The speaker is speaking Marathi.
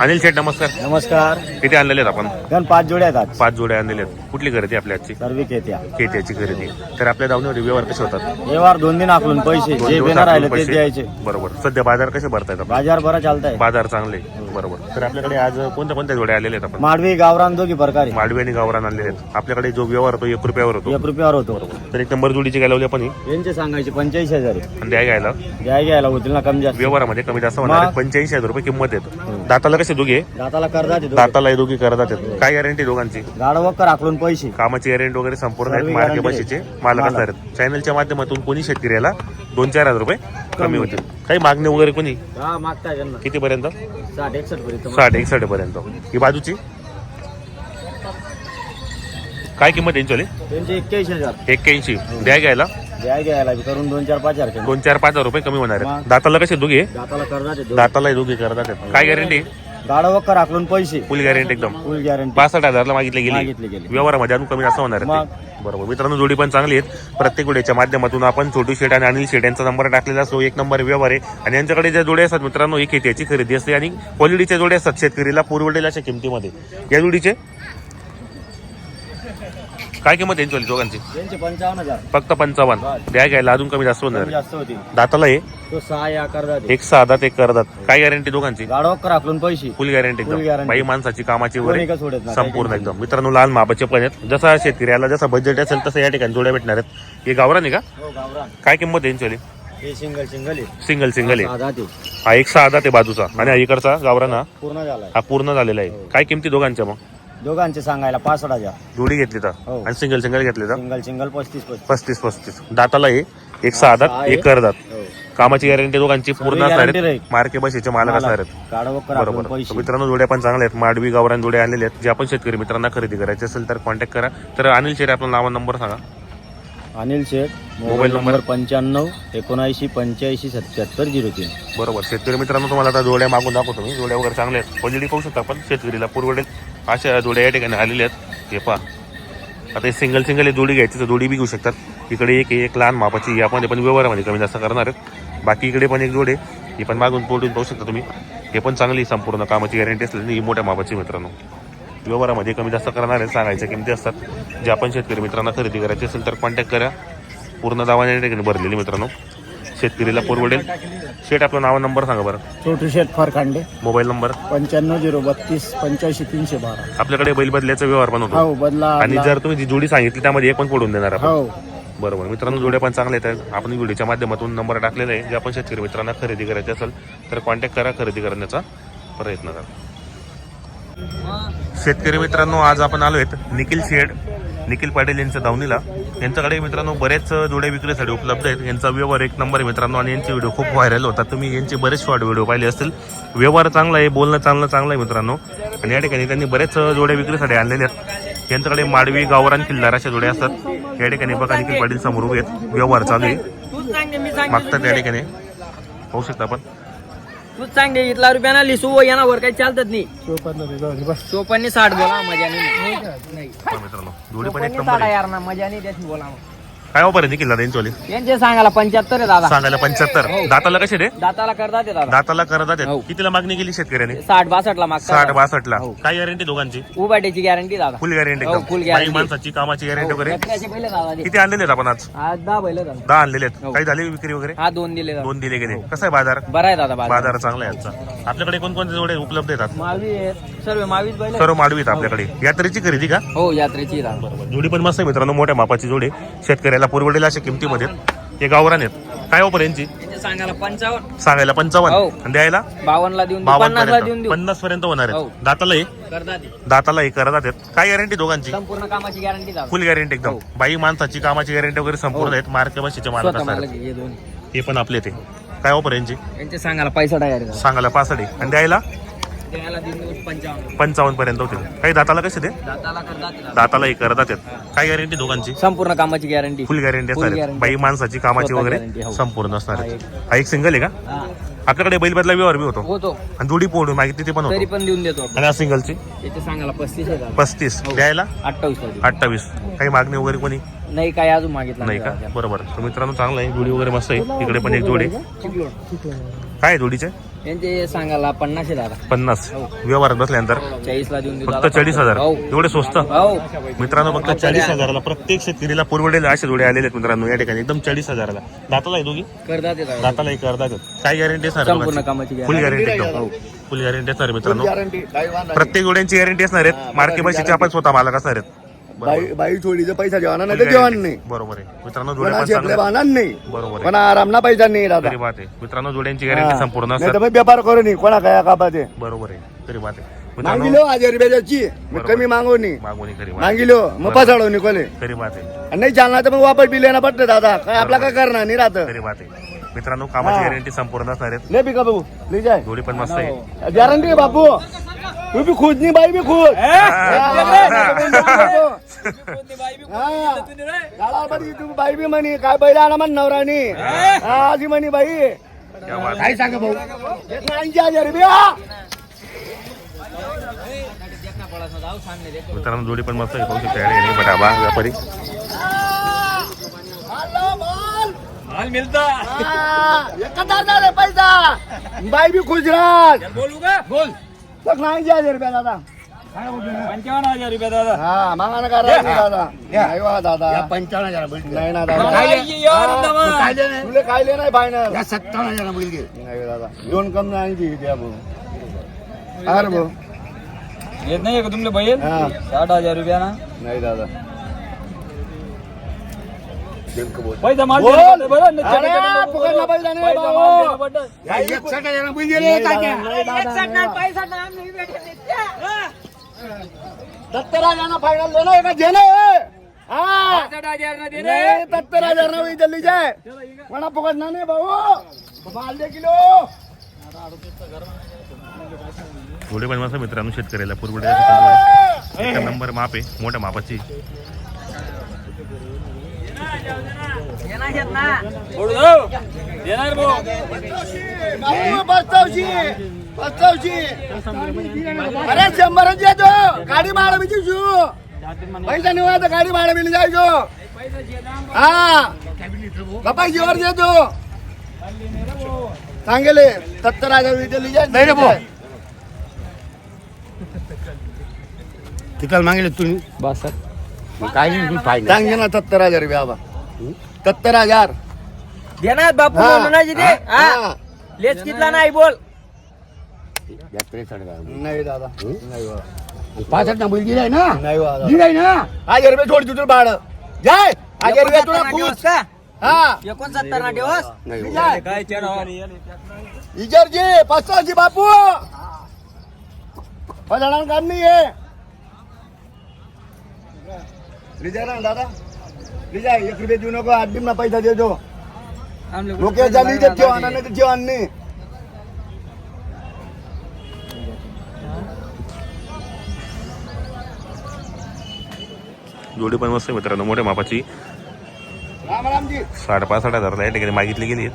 अनिल शेठ नमस्कार. नमस्कार. किती आणलेले आहेत आपण? गण पाच जोड्या आहेत आज. पाच जोड्या आणलेल्या आहेत. कुठली खरेदी आपल्या आजची? सर्व येत्या केत्याची खरेदी. तर आपल्या दावणीवर व्यवहार कसे होतात? व्यवहार दोन दिन आकलून पैसे. दोन जे दिवस राहिले ते पैसे. द्यायचे. बरोबर. सध्या बाजार कसे भरतायत आपण बाजार बरा चालताय. बाजार चांगले. बरोबर. तर आपल्याकडे आज कोणत्या कोणत्या जोड्या आलेले आहेत आपण? माडवी गावरान दोघी प्रकारे. माडवी आणि गावरान आणलेले आहेत. आपल्याकडे जो व्यवहार होतो एक रुपयावर होतो. एक रुपयावर होतो. तर एक नंबर जोडीची काय लावली आपण ही? यांचे सांगायचे पंच्याऐंशी हजार आहे. आणि द्या घ्यायला? द्याय घ्यायला होतील ना कमी जास्त. व्यवहारामध्ये कमी जास्त होणार मग? पंच्याऐंशी हजार रुपये किंमत आहेत दाताला कसे दोघे? दाताला कर्जाचे दोघे. दाताला हे दोघी करतात आहेत काय गॅरंटी दोघांची? गाडवक्कर आकलून पैसे. कामाची गॅरंटी वगैरे संपूर्ण आहेत. सर्व मार्के guarantee बशीचे. आहे. मालक मालक. असणार आहेत चॅनलच्या माध्यमातून कोणी शेतकऱ्याला दोन चार हजार रुपये कमी होतील. काही मागणी वगैरे कोणी? हा मागताय त्यांना. किती पर्यंत साठ एकसष्ट पर्यंत साठ पर्यंत. ही बाजूची? काय किंमत? त्यांचे एक्क्याऐंशी हजार. एक्क्याऐंशी. द्या घ्यायला? द्याय घ्यायला बी करून दोन चार पाच हजार. दोन चार पाच हजार रुपये कमी होणार आहेत? दाताला कसे दोघे? दाताला. दाताला दोघे. करतात आहेत. काय गॅरंटी गाडवक्कर आकलून पैसे. फुल गॅरंटी एकदम. फुल गॅरंटी पासष्ट हजारला मागितले गेली. मागितले गेले. व्यवहारामध्ये अजून कमी जास्त होणार आहे ते. बरोबर. मित्रांनो जोडी पण चांगली आहेत. प्रत्येक जोडीच्या माध्यमातून आपण छोटू शेट आणि अनिल शेट यांचा नंबर टाकलेला असतो. एक नंबर व्यवहार आहे. आणि यांच्याकडे ज्या जोड्या असतात मित्रांनो ही खेत्याची खरेदी असते आणि क्वालिटीच्या जोड्या असतात शेतकरीला पुरवडेल अशा किमतीमध्ये. या जोडीचे काय किंमत आहे यांची दोघांची? त्यांचे पंचावन्न हजार. फक्त पंचावन्न. द्या घ्यायला अजून कमी जास्त होणार. कमी. जास्त दाताला हे? तो सहा या कर्जाचे एक सहा दात एक करतात काय गॅरंटी दोघांची? पैसे फुल गॅरंटी Full एकदम. Guarantee. बाई माणसाची कामाची कोणी वगैरे का सोडत नाही संपूर्ण एकदम. मित्रांनो लहान मापाचे पण आहेत. जसा शेतकऱ्याला जसा बजेट असेल तसं या ठिकाणी जोड्या भेटणार आहेत. हे गावरान आहे का? हो गावरान. काय किंमत आहे यांची हे सिंगल सिंगल आहे. सिंगल सिंगल आहे. साधा ते हा एक सहा दात आहे बाजूचा. आणि हा इकडचा गावरान हा? पूर्ण झालाय हा पूर्ण झालेला आहे. काय किमती दोघांच्या मग? दोघांचे सांगायला पासष्ट हजार जोडी घेतली तर? हो. आणि सिंगल सिंगल घेतली तर? सिंगल सिंगल पस्तीस पस्तीस. पस्तीस पस्तीस. दाताला हे एक सहा दात एक आहे. कर दात. हो. कामाची गॅरंटी दोघांची पूर्ण असणार guarantee आहेत. राहील. मार्के बशीचे मालक असणार आहेत. बरोबर. तर पैसे. मित्रांनो जोड्या पण चांगल्या आहेत. माडवी गावरान जोड्या आणलेल्या आहेत. जे आपण शेतकरी मित्रांना खरेदी करायचे असेल तर कॉन्टॅक्ट करा. तर अनिल शेरे आपला नाव नंबर सांगा. Anil Sheth mobile number? Number पंच्याण्णव एकोणऐंशी पंच्याऐंशी सत्याहत्तर झिरो तीन. बरोबर. शेतकरी मित्रांनो तुम्हाला आता जोड्या मागून दाखवतो मी. जोड्या वगैरे चांगल्या आहेत. क्वालिटी पाहू शकता आपण. शेतकरीला पुरवडेल. अशा जोड्या या ठिकाणी आलेल्या आहेत. हे पहा. आता हे सिंगल सिंगल हे जोडी घ्यायची तर जोडी बी घेऊ शकतात. इकडे एक एक लहान मापाची. यामध्ये पण व्यवहारामध्ये कमी जास्त करणार आहेत. बाकी इकडे पण एक जोडे ही पण मागून पोटून पाहू शकता तुम्ही. हे पण चांगली संपूर्ण कामाची गॅरंटी असलेली ही मोठ्या मापाची मित्रांनो. व्यवहारामध्ये कमी जास्त करणार आहेत सांगायच्या किमती असतात. जे आपण शेतकरी मित्रांना खरेदी करायची असेल तर कॉन्टॅक्ट करा. पूर्ण दावाने या ठिकाणी भरलेली मित्रांनो. शेतकरीला परवडेल. शेट आपलं नाव नंबर सांगा बरं. Chhotu Sheth Farkande mobile number. पंच्याण्णव झिरो बत्तीस पंच्याऐंशी तीनशे बारा. आपल्याकडे बैल बदल्याचा व्यवहार पण होतो. हो बदला आणि जर तुम्ही जी जोडी सांगितली त्यामध्ये एक पण पडून देणार आपण. हो. बरोबर. मित्रांनो जोड्या पण चांगल्या आहेत. आपण व्हिडिओच्या माध्यमातून नंबर टाकलेला आहे. जे आपण शेतकरी मित्रांना खरेदी करायचे असेल तर कॉन्टॅक्ट करा खरेदी करण्याचा प्रयत्न करा. शेतकरी मित्रांनो आज आपण आलो आहेत निखिल शेड निखिल पाटील यांच्या दावणीला. यांच्याकडे मित्रांनो बरेच जोड्या विक्रीसाठी उपलब्ध आहेत. यांचा व्यवहार एक नंबर आहे मित्रांनो आणि यांचे व्हिडिओ खूप व्हायरल होतात. तुम्ही यांचे बरेच शॉर्ट व्हिडिओ पाहिले असतील. व्यवहार चांगला आहे बोलणं चांगलं चांगलं आहे मित्रांनो. आणि या ठिकाणी त्यांनी बरेच जोड्या विक्रीसाठी आणलेले आहेत. यांच्याकडे माडवी गावरान किल्लार अशा जोड्या असतात. या ठिकाणी बघा निखिल पाटील समोर उभे आहेत. व्यवहार चालू आहे. मागतात या ठिकाणी. पाहू शकता आपण. तूच सांगते इथला रुपयाना लिसू येणावर काही चालतच नाही. चोपन्ने साठ बोला मजा नाही. नाही पहा मित्रांनो जोडी पण एक चोपन्ने नंबर साठ आहे. यार ना मजा नाही त्याची बोला काय ऑफर आहे निखिल दादा यांचोली यांचे सांगायला पंच्याहत्तर आहे दादा. सांगायला पंच्याहत्तर. दाताला कसे रे? दाताला करतात ते दादा. दाताला करतात हो. कितीला मागणी केली शेतकऱ्याने? साठ बासष्ट ला साठ बासष्ट ला हो. काय गॅरंटी दोघांची? उभाट्याची गॅरंटी दादा. फुल गॅरंटी हो, full guarantee. माणसाची कामाची गॅरंटी वगैरे. पहिले दादा. किती आणलेले आहेत आपण आज? आज दहा बैल दादा दहा आणलेले आहेत. हो. काही झाली विक्री वगैरे? हा दोन दिले दादा. दोन दिले गेले. कसं आहे बाजार? बरं आहे दादा बाजार. बाजार चांगला आहे आजचा. आपल्याकडे कोणकोणते जोडे उपलब्ध येतात मावी आहेत. सर्व मावीच बैल आहेत. सर्व माडवी आहेत आपल्याकडे. यात्रेची खरेदी का? हो यात्रेची दादा. जोडी पण मस्त आहे मित्रांनो. मोठ्या मापाची जोडी. शेतकऱ्याला पुरवडेल अशा किमतीमध्ये. हे गावरान आहेत. काय ऑफर यांची? सांगायला पंचावन्न. सांगायला पंचावन्न. हो. आणि द्यायला? बावन्न ला देऊन देऊ, बावन्न देऊन पर्यंत देऊ. पन्नास पर्यंत होणार हो. आहेत दाताला हे? ते. दाताला हे करत आहेत. काय गॅरंटी दोघांची? संपूर्ण कामाची गॅरंटी फुल गॅरंटी एकदम. हो. बाई माणसाची कामाची गॅरंटी वगैरे संपूर्ण. आहेत. मार्के बशीचे मालक स्वतः असणार मला आहेत. हे दोन. हे पण आपले ते काय ऑफर यांची? यांचे सांगायला पैसा टाकायचा सांगायला पासडे आणि द्यायला? द्यायला पंचावन्न. पंचावन्न पर्यंत होतील. काही दाताला कसे ते? दाताला हे करत आहेत काय गॅरंटी दोघांची? संपूर्ण कामाची गॅरंटी फुल गॅरंटी Full असणार guarantee. बाई माणसाची कामाची स्वतः वगैरे हो. संपूर्ण असणार. हा एक. सिंगल आहे का? आपल्याकडे बैल बदला व्यवहार बी होतो. होतो. आणि जोडी पोडून मागितली ते पण तरी होतो पण देऊन देतो आपण. आणि हा सिंगलची सांगायला पस्तीस. पस्तीस. द्यायला? अठ्ठावीस. अठ्ठावीस. काही मागणी वगैरे कोणी? नाही काय अजून मागितलं नाही का. बरोबर. तर मित्रांनो चांगलं आहे. जोडी वगैरे मस्त आहे. इकडे पण एक जोडी. चिपलोड. काय आहे जोडीचे? यांचे सांगायला पन्नास दादा. पन्नास. व्यवहारात बसल्यानंतर? चाळीस ला देऊन देऊ फक्त दादा. चाळीस हजार. हो. एवढे स्वस्त? हो. मित्रांनो फक्त चाळीस हजाराला प्रत्येक शेतकरीला पुरवडेल असे जोडे आलेले आहेत मित्रांनो या ठिकाणी. एकदम चाळीस हजाराला. दाताला आहे दोघी? करतात ते दादा. दाताला एक अर्धा काय गॅरंटी संपूर्ण कामाची फुल. गॅरंटी एकदम. फुल गॅरंटी असणार आहे मित्रांनो. गॅरंटी काही वांधा प्रत्येक जोड्यांची गॅरंटी असणार आहेत. मार्के बशीचे आपण स्वतः मालक असणार आहेत. बाई बाई चोळीचा पैसा जेवण नाही तर जेवण नाही. बरोबर आहे. मित्रांनो जोड्या कोणाची पण आपल्या चांगल्या वाहनात नाही. बरोबर आहे. पण आराम ना पैसा नाही दादा तरी बात आहे. मित्रांनो जोड्यांची गॅरंटी संपूर्ण नाही तर असतात मग व्यापार करू नाही कोणा काय कापाचे बरोबर आहे. तरी बात आहे. मित्रांनो मागिलो हजार रुपयाची मी बरोबर. कमी मागू नाही. मागवणी खरी बात मागिलो. मग निकोले खरी बात आहे. आणि नाही चालणार तर मग वापस बी लेणं पडतं दादा. काय आपला काय करणार नाही राहत. खरी बात आहे. मित्रांनो कामाची. गॅरंटी संपूर्ण असणार आहेत. ले बी का भाऊ ले जाय. जोडी पण मस्त आहे. गॅरंटी आहे बापू. तू बी खुद नाही बाई बी खुद तू बाई बी म्हणी. काय बैल आला म्हण नवरानी हा आधी म्हणी बाई. क्या बात. काय सांगा भाऊ? ऐंशी हजार मित्रांनो जोडी पण मस्त आहे. पाहू शकता व्यापारी. माल मिळता एखादा पैसा। बाई बी खुश राहत बोलू का बोल। फक्त ऐंशी हज़ार रुपया दादा। पंचावन्न हज़ार रुपये दादा। हा मागा ना करा दादा। नाही वा दादा। पंचावन्न हज़ार नाही ना दादा। तुला खायले नाही फायनल सत्तावन्न हज़ार नाही दादा। दोन कम नाही ऐंशी द्या भाऊ अरे भाऊ येत नाही का तुमले हा। साठ हज़ार रुपया ना। नाही दादा। पैसा माल बोल. देणं पडतं बरं, नाही अरे, देणं पडतं. फुकटला पैसा नाही पैसा भाऊ. माल देणं पडतं. दत्तराजांना फायनल देणं का? देणं हा. साठ हजार ना देणं. नाही दत्तराजांना वही दिल्ली जाय म्हणा फुकट ना नाही भाऊ. माल दे किलो. जोडी पण मस्त मित्रांनो शेतकऱ्याला पुरवडे एक नंबर माप आहे मोठ्या मापाची. बोलू भाऊ. बाबू, पस्तावशी अरे शंभरच येतो गाडी भाडा मी देऊ पैसा तर गाडी भाडा मिळून जायचो हा कपाई जीवर देतो सांगेले सत्तर हजार विचारली नाही रे भाऊ तिथं मागेल तुम्ही बस. काय नाही सांगे ना सत्तर हजार रुपया बा सत्तर हजार. देणार बापू हा. म्हणून. हा. हा. लेच कितला नाही बोल. नाही दादा. नाही. पासष्ट ना? नाही हजार रुपये तुझं भाडं जाय. हजार रुपये तुला खुश हा. एकोणसत्तर ना ठेवस जाय काय इजरजी पस्तावशी बापू. पधणार काम नाही आहे ना दादा. लिजा एक रुपये देऊ नको आठ ना पैसा देतो डोक्याचा लिहिजे ठेव आणा नाही तर ठेव आण नाही जोडी पण मस्त आहे मित्रांनो मोठ्या मापाची राम रामजी साठ पासष्ट हजारला या ठिकाणी मागितली गेली